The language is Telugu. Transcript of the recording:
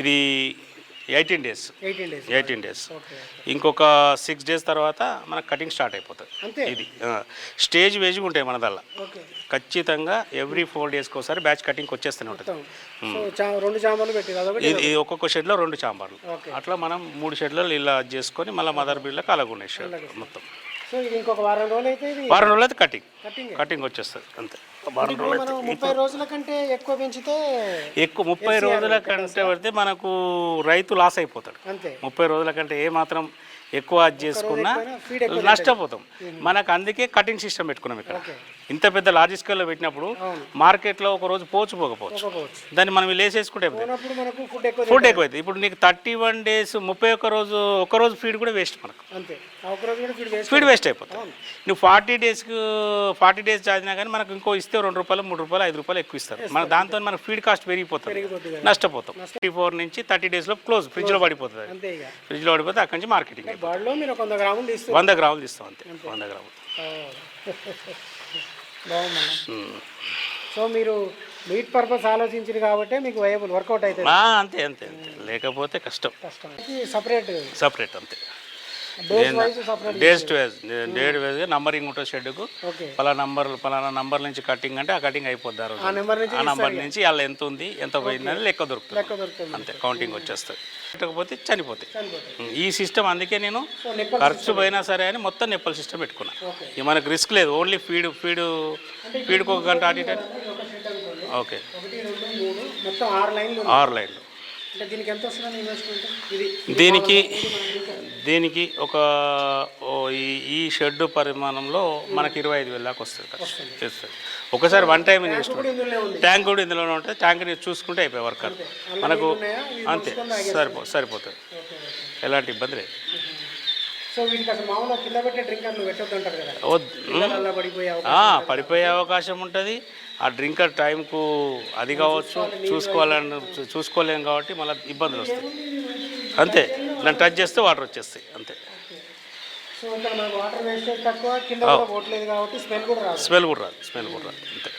ఇది eighteen days. Eighteen days. Eighteen days. Okay ఇంకొక సిక్స్ డేస్ తర్వాత మనకు కటింగ్ స్టార్ట్ అయిపోతుంది. ఇది స్టేజ్ వేజ్గా ఉంటాయి మన దానిలో ఓకే. ఖచ్చితంగా ఎవ్రీ ఫోర్ డేస్కి ఒకసారి బ్యాచ్ కటింగ్ వచ్చేస్తూనే ఉంటుంది. రెండు చాంబర్లు ఇది ఒక్కొక్క షెడ్లో రెండు చాంబార్లు. అట్లా మనం మూడు షెడ్లలో ఇలా చేసుకొని మళ్ళీ మదర్ బిల్డ్లకు అలాగ ఉన్నాయి షెడ్ మొత్తం. సో ఇది ఇంకొక వారం రోజులు అయితే ఇది వారం రోజులు అయితే కటింగ్ కటింగ్ కటింగ్ వచ్చేస్తుంది అంతే. వారం రోజులు ముప్పై రోజుల కంటే ఎక్కువ పెంచితే ఎక్కువ ముప్పై రోజుల కంటే పడితే మనకు రైతు లాస్ అయిపోతాడు. అంతే. ముప్పై రోజుల కంటే ఏ మాత్రం ఎక్కువ అది చేసుకున్నా నష్టపోతాం. మనకు అందుకే కటింగ్ సిస్టమ్ పెట్టుకున్నాం ఇక్కడ. ఇంత పెద్ద లార్జ్ స్కేల్లో పెట్టినప్పుడు. మార్కెట్లో ఒక రోజు పోవచ్చు పోకపోవచ్చు. దాన్ని మనం లేసేసుకుంటే ఫుడ్ ఎక్కువ ఫుడ్ ఎక్కువైంది ఇప్పుడు నీకు థర్టీ వన్ డేస్ ముప్పై ఒక్క రోజు ఒక రోజు ఫీడ్ కూడా వేస్ట్ మనకు. ఫీడ్ వేస్ట్ అయిపోతుంది. నువ్వు ఫార్టీ డేస్కి ఫార్టీ డేస్ చదివినా కానీ మనకు ఇంకో ఇస్తే రెండు రూపాయలు మూడు రూపాయలు ఐదు రూపాయలు ఎక్కువ ఇస్తారు. మన దాంతో మనకు ఫీడ్ కాస్ట్ పెరిగిపోతుంది. నష్టపోతాం. ఫిఫ్టీ ఫోర్ నుంచి థర్టీ డేస్లో క్లోజ్ ఫ్రిడ్జ్లో పడిపోతుంది ఫ్రిడ్జ్లో పడిపోతే అక్కడి నుంచి మార్కెటింగ్ వంద గ్రాములు తీస్తారు. వంద గ్రాములు తీస్తాం అంతే. వంద గ్రాములు. బాగుందన్న. సో మీరు మీట్ పర్పస్ ఆలోచించింది కాబట్టి మీకు వైబుల్ వర్కౌట్ ఆ, అంతే అంతే అంతే. లేకపోతే కష్టం. కష్టం. సపరేట్ సపరేట్ అంతే. Days wise two days date wise numbering ఉంటుంది షెడ్కు పలానా నంబర్ పలానా నంబర్ నుంచి కటింగ్ అంటే ఆ కటింగ్ అయిపోద్ది ఆ రోజు. ఆ నెంబర్ నుంచి వాళ్ళ ఎంత ఉంది ఎంత పోయిందని లెక్క దొరుకుతుంది. అంతే కౌంటింగ్ వచ్చేస్తుంది. పెట్టకపోతే చనిపోతాయి. ఉమ్, ఈ సిస్టమ్ అందుకే నేను ఖర్చు పోయినా సరే అని మొత్తం నెప్పల్ సిస్టమ్ పెట్టుకున్నా. ఇక మనకు రిస్క్ లేదు ఓన్లీ ఫీడ్ ఫీడ్ ఫీడ్కి ఒక గంట అనుకోండి ఓకే ఆరు లైన్లు. అంటే దీనికి ఎంత వస్తుందని ఇన్వెస్ట్మెంట్? ఇది దీనికి దీనికి ఒక ఈ ఈ షెడ్ పరిమాణంలో మనకి ఇరవై ఐదు వేల దాకా వస్తుంది. చేస్తుంది. ఒకసారి వన్ టైం ఇన్వెస్ట్మెంట్ ట్యాంక్ కూడా ఇందులోనే ఉంటుంది ట్యాంక్ని చూసుకుంటే అయిపోయి వర్క్ అది. మనకు అంతే. సరిపో సరిపోతుంది. ఎలాంటి ఇబ్బంది లేదు. సో వీటికి అసలు మామూలుగా కింద పెట్టే పెట్టొద్దు అంటారు కదా. పడిపోయే అవకాశం ఆ, పడిపోయే అవకాశం ఉంటుంది. ఆ డ్రింకర్ టైంకు అది కావచ్చు చూసుకోవాలని చూసుకోలేము కాబట్టి మళ్ళీ ఇబ్బందులు వస్తాయి. అంతే. దాన్ని టచ్ చేస్తే వాటర్ వచ్చేస్తాయి. అంతే. సో ఇక్కడ మనకు వాటర్ వేస్టేజ్ తక్కువ కింద కూడా పోవట్లేదు కాబట్టి స్మెల్ కూడా రాదు. స్మెల్ కూడా రాదు. స్మెల్ కూడా రాదు. అంతే.